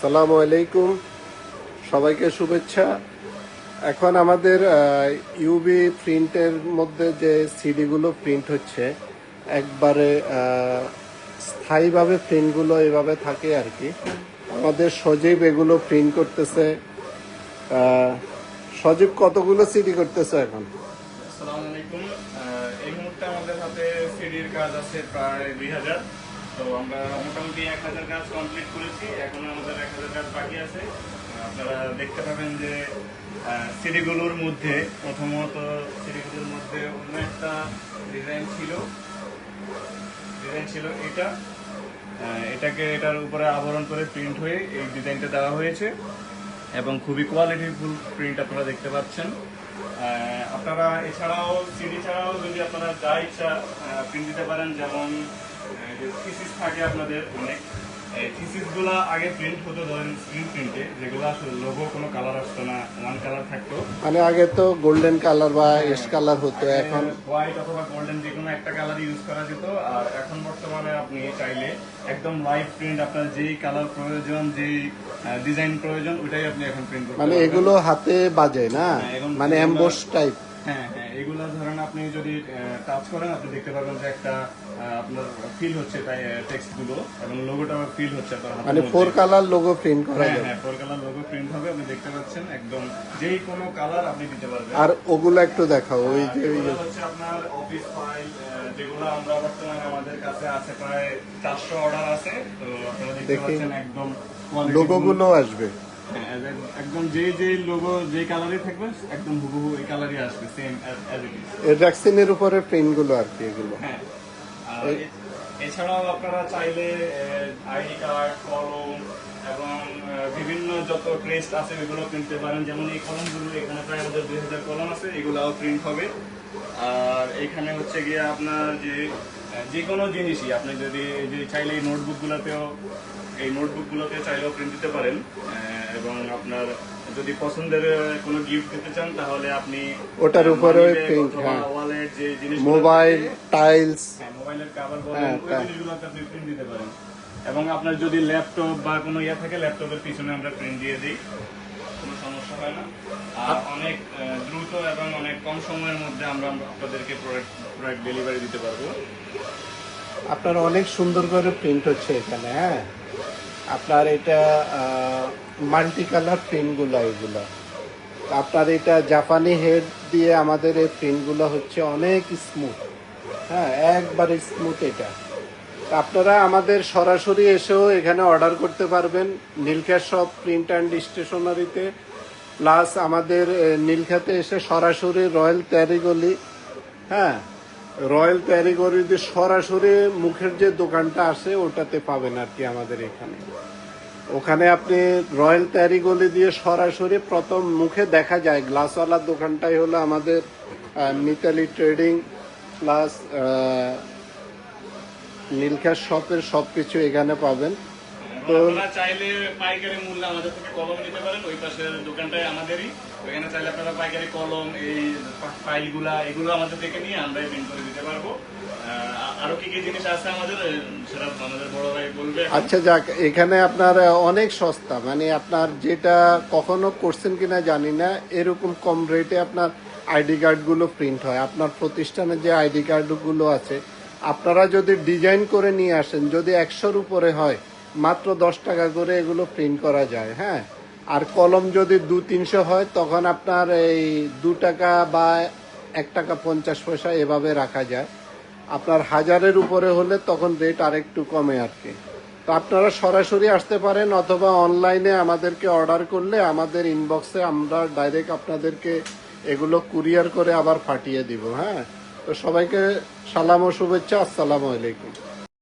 আসসালামু আলাইকুম। সবাইকে শুভেচ্ছা। এখন আমাদের ইউবি প্রিন্টের মধ্যে যে সিডিগুলো প্রিন্ট হচ্ছে, একবারে স্থায়ীভাবে প্রিন্টগুলো এভাবে থাকে আর কি। আমাদের সজীব এগুলো প্রিন্ট করতেছে। সজীব, কতগুলো সিডি করতেছে এখন? আসসালামু আলাইকুম। এই মুহূর্তে আমাদের হাতে সিডির কাজ আছে প্রায় দুই হাজার। তো আমরা মোটামুটি এক হাজার কাজ কমপ্লিট করেছি। এখন আমাদের এক হাজার কাজ বাকি আছে। আপনারা দেখতে পাবেন যে সিডিগুলোর মধ্যে, প্রথমত সিডিগুলোর মধ্যে অন্য একটা ডিজাইন ছিল। ডিজাইন ছিল এটা। এটাকে এটার উপরে আবরণ করে প্রিন্ট হয়ে এই ডিজাইনটা দেওয়া হয়েছে। এবং খুবই কোয়ালিটিফুল প্রিন্ট আপনারা দেখতে পাচ্ছেন। আপনারা এছাড়াও, সিডি ছাড়াও যদি আপনারা যা ইচ্ছা প্রিন্ট দিতে পারেন, যেমন থিসিস থাকে আপনাদের অনেক। থিসিসগুলা আগে প্রিন্ট হতো ধরেন স্ক্রিন প্রিন্টে যেগুলো আসলে লোগো কোনো কালার আসতো না ওয়ান কালার থাকতো। মানে আগে তো গোল্ডেন কালার বা এস কালার হতো এখন হোয়াইট অথবা গোল্ডেন যে কোনো একটা কালার ইউজ করা যেত। আর এখন বর্তমানে আপনি চাইলে একদম লাইভ প্রিন্ট আপনার যেই কালার প্রয়োজন যেই ডিজাইন প্রয়োজন ওইটাই আপনি এখন প্রিন্ট করতে মানে এগুলো হাতে বাজে না? হ্যাঁ, মানে এম্বোস টাইপ হ্যাঁ হ্যাঁ। এগুলো ধরেন আপনি যদি টাচ করেন আপনি দেখতে পারবেন যে একটা আপনার ফিল হচ্ছে তাই টেক্সটগুলো এবং লোগোটা ফিল হচ্ছে আপনার মানে ফোর কালার লোগো প্রিন্ট করা হ্যাঁ হ্যাঁ ফোর কালার লোগো প্রিন্ট হবে আপনি দেখতে পাচ্ছেন একদম যেই কোনো কালার আপনি দিতে পারবেন। আর ওগুলো একটু দেখাও ওই যে ওই যে- হচ্ছে আপনার অফিস ফাইল যেগুলো আমরা বর্তমানে আমাদের কাছে আছে প্রায় চারশো অর্ডার আছে। তো আপনারা দেখতে পাচ্ছেন একদম quality লোগো গুলো। আসবে। হ্যাঁ, একদম- একদম যে যে লোগো যে কালারই থাকবে একদম হুবহু এই কালারই আসবে সেম অ্যাজ ইট ইজ ভ্যাকসিনের উপরে প্রিন্টগুলো আর কি এগুলো। হ্যাঁ। এছাড়াও আপনারা চাইলে আইডি কার্ড কলম এবং বিভিন্ন যত ক্রেস্ট আছে এগুলো কিনতে পারেন। যেমন এই কলমগুলো এখানে প্রায় আমাদের দুই হাজার কলম আছে এগুলাও প্রিন্ট হবে। আর এখানে হচ্ছে গিয়ে আপনার যে যে কোনো জিনিসই আপনি যদি যে চাইলে এই নোটবুকগুলোতেও এই নোটবুকগুলোতে চাইলেও প্রিন্ট দিতে পারেন। এবং আপনার যদি পছন্দের কোনো গিফট দিতে চান তাহলে আপনি ওটার হ্যাঁ। যে জিনিস মোবাইল টাইলস মোবাইলের কাভার বলেন হ্যাঁ, ওই জিনিসগুলোতে আপনি প্রিন্ট দিতে পারেন। এবং আপনার যদি ল্যাপটপ বা কোনো ইয়ে থাকে ল্যাপটপের পিছনে আমরা প্রিন্ট দিয়ে দিই কোনো সমস্যা হয় না। আর অনেক দ্রুত এবং অনেক কম সময়ের মধ্যে আমরা আপনাদেরকে প্রোডাক্ট প্রোডাক্ট ডেলিভারি দিতে পারব। আপনার অনেক সুন্দর করে প্রিন্ট হচ্ছে এখানে হ্যাঁ। আপনার এটা মাল্টি কালার প্রিন্টগুলো এগুলো। আপনার এটা জাপানি হেড দিয়ে আমাদের এই প্রিন্টগুলো হচ্ছে অনেক স্মুথ হ্যাঁ একবারে স্মুথ এটা। আপনারা আমাদের সরাসরি এসেও এখানে অর্ডার করতে পারবেন নীলখা শপ প্রিন্ট অ্যান্ড স্টেশনারিতে প্লাস আমাদের নীলখাতে এসে সরাসরি রয়্যাল ক্যারিগলি হ্যাঁ রয়্যাল ক্যারিগরিতে সরাসরি মুখের যে দোকানটা আছে, ওটাতে পাবেন আর কি আমাদের এখানে। ওখানে আপনি রয়্যাল ক্যারিগলি দিয়ে সরাসরি প্রথম মুখে দেখা যায় গ্লাসওয়ালার দোকানটাই হলো আমাদের মিতালি ট্রেডিং প্লাস নীলখাস শপের সব কিছু এখানে পাবেন। এবং আপনারা চাইলে পাইকারি মূল্যে আমাদের থেকে কলম নিতে পারেন ওই পাশের দোকানটাই আমাদেরই। ওইখানে চাইলে আপনারা পাইকারি কলম এই ফাইলগুলা এগুলো আমাদের থেকে নিয়ে আমরাই প্রিন্ট করে দিতে পারব। আরও কি কি জিনিস আছে আমাদের সেটা আমাদের বড় ভাই বলবে আচ্ছা যাক এখানে আপনার অনেক সস্তা। মানে আপনার যেটা কখনো করছেন কিনা জানি না এরকম কম রেটে আপনার আইডি কার্ডগুলো প্রিন্ট হয়। আপনার প্রতিষ্ঠানে যে আইডি কার্ডগুলো আছে আপনারা যদি ডিজাইন করে নিয়ে আসেন যদি একশোর উপরে হয় মাত্র দশ টাকা করে এগুলো প্রিন্ট করা যায় হ্যাঁ? আর কলম যদি দু তিনশো হয়, তখন আপনার এই দু টাকা বা এক টাকা পঞ্চাশ পয়সা এভাবে রাখা যায়। আপনার হাজারের উপরে হলে তখন রেট আরেকটু কমে আর কি। তো আপনারা সরাসরি আসতে পারেন অথবা অনলাইনে আমাদেরকে অর্ডার করলে আমাদের ইনবক্সে আমরা ডাইরেক্ট আপনাদেরকে এগুলো কুরিয়ার করে আবার ফাটিয়ে দিব হ্যাঁ? তো সবাইকে সালাম ও শুভেচ্ছা, আসসালামু আলাইকুম।